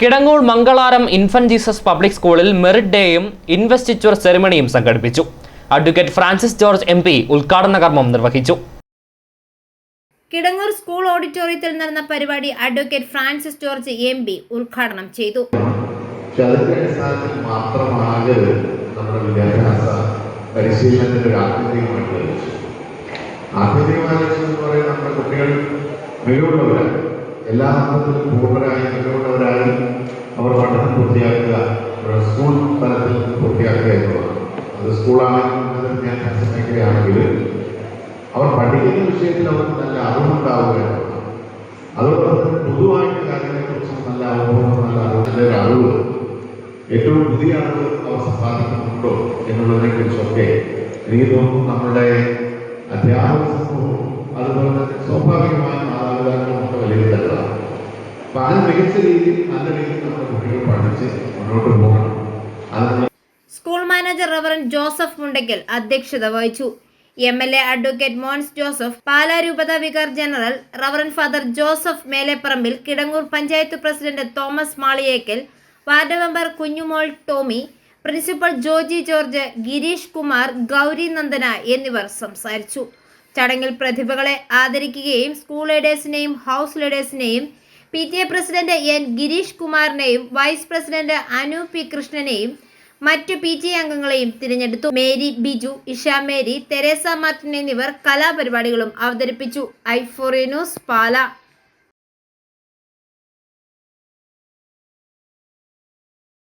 Kidangoor Mangalaram Infant Jesus Public സ്കൂളിൽ merit ഡേയും investiture സെറിമണിയും സംഘടിപ്പിച്ചു. Advocate Francis George M P ഉദ്ഘാടന കർമ്മം നിർവഹിച്ചു. കിടങ്ങൂർ സ്കൂൾ ഓഡിറ്റോറിയത്തിൽ നടന്ന പരിപാടി advocate Francis George M P ഉദ്ഘാടനം ചെയ്തു. നമ്മുടെ വിദ്യാഭ്യാസ പരിശീലനത്തിന്റെ ഒരു ആത്യന്തികമായിട്ട് ലക്ഷ്യം ആത്യന്തികമായ ലക്ഷ്യം എന്ന് പറയുന്നത് നമ്മുടെ കുട്ടികൾ മികവുള്ളവരായി എല്ലാ അർത്ഥത്തിലും പൂർണരായി മികവുള്ളവരായി അവർ പഠനം പൂർത്തിയാക്കുക സ്കൂൾ തലത്തിൽ പൂർത്തിയാക്കുക എന്നുള്ളത് അത് സ്കൂളാണെങ്കിലും ഉന്നത വിദ്യാഭ്യാസ മേഖലയാണെങ്കിൽ അവർ പഠിക്കുന്ന വിഷയത്തിൽ അവർക്ക് നല്ല അറിവുണ്ടാവുക അതോടൊപ്പം പൊതുവായിട്ട് കാര്യങ്ങളെക്കുറിച്ച് നല്ല അവബോധം നല്ല അറിവ് അറിവ് ഏറ്റവും പുതിയ അറിവ് അവർ സമ്പാദിക്കുന്നുണ്ടോ എന്നുള്ളതിനെ കുറിച്ചൊക്കെ എനിക്ക് തോന്നുന്നു നമ്മുടെ അധ്യാപക മികച്ച രീതിയിൽ നല്ല രീതിയിൽ നമ്മുടെ കുട്ടികൾ പഠിച്ച് മുന്നോട്ട് പോകണം. School manager reverend Joseph Mundackal അധ്യക്ഷത വഹിച്ചു. M L A advocate Mons Joseph Pala രൂപത vicar general reverend father Joseph Melepparambil Kidangoor panchayat president Thomas Maliyekkal ward member Kunjumol Tomy principal Joji George Girish Kumar Gauri Nandana എന്നിവർ സംസാരിച്ചു. ചടങ്ങിൽ പ്രതിഭകളെ ആദരിക്കുകയും school ലീഡേഴ്സിനെയും house ലീഡേഴ്സിനെയും P T A president N Girish കുമാറിനെയും vice president Anu P കൃഷ്ണനെയും മറ്റു P T അംഗങ്ങളെയും തിരഞ്ഞെടുത്തു. Mary Biju Isha Mary Teresa Martin എന്നിവർ കലാപരിപാടികളും അവതരിപ്പിച്ചു. ഐഫോറിനോസ് പാല.